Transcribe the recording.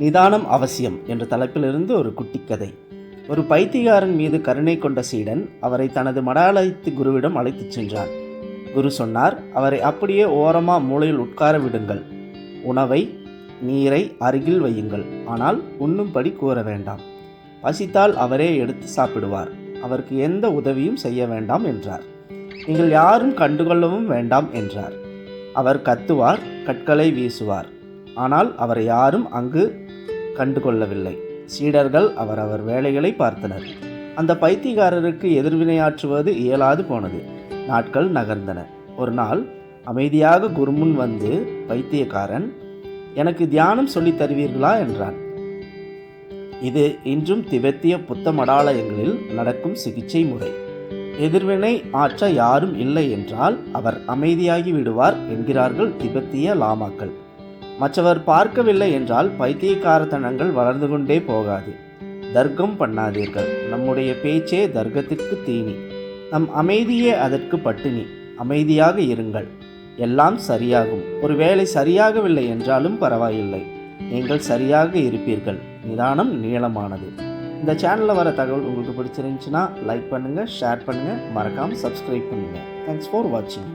நிதானம் அவசியம் என்ற தலைப்பிலிருந்து ஒரு குட்டி கதை. ஒரு பைத்தியகாரன் மீது கருணை கொண்ட சீடன் அவரை தனது மடாலயத்து குருவிடம் அழைத்துச் சென்றான். குரு சொன்னார் அவரை அப்படியே ஓரமா மூளையில் உட்கார விடுங்கள். உணவை நீரை அருகில் வையுங்கள். ஆனால் உண்ணும்படி கூற வேண்டாம். பசித்தால் அவரே எடுத்து சாப்பிடுவார். அவருக்கு எந்த உதவியும் செய்ய வேண்டாம் என்றார். நீங்கள் யாரும் கண்டுகொள்ளவும் வேண்டாம் என்றார். அவர் கத்துவார் கற்களை வீசுவார். ஆனால் அவரை யாரும் அங்கு கண்டுகொள்ளவில்லை. சீடர்கள் அவரவர் வேலைகளை பார்த்தனர். அந்த பைத்தியக்காரருக்கு எதிர்வினையாற்றுவது இயலாது போனது. நாட்கள் நகர்ந்தன. ஒரு நாள் அமைதியாக குருமுன் வந்து பைத்தியக்காரன் எனக்கு தியானம் சொல்லித் தருவீர்களா? என்றான். இது இன்றும் திபெத்திய புத்த மடாலயங்களில் நடக்கும் சிகிச்சை முறை. எதிர்வினை ஆற்ற யாரும் இல்லை என்றால் அவர் அமைதியாகி விடுவார் என்கிறார்கள் திபெத்திய லாமாக்கள். மற்றவர் பார்க்கவில்லை என்றால் பைத்தியக்காரத்தனங்கள் வளர்ந்து கொண்டே போகாது. தர்க்கம் பண்ணாதீர்கள். நம்முடைய பேச்சே தர்க்கத்திற்கு தீனி. நம் அமைதியே அதற்கு பட்டினி. அமைதியாக இருங்கள். எல்லாம் சரியாகும். ஒருவேளை சரியாகவில்லை என்றாலும் பரவாயில்லை. நீங்கள் சரியாக இருப்பீர்கள். நிதானம் நீளமானது. இந்த சேனலில் வர தகவல் உங்களுக்கு பிடிச்சிருந்துச்சுன்னா லைக் பண்ணுங்கள் ஷேர் பண்ணுங்கள் மறக்காமல் சப்ஸ்கிரைப் பண்ணுங்கள் தேங்க்ஸ் ஃபார் வாட்சிங்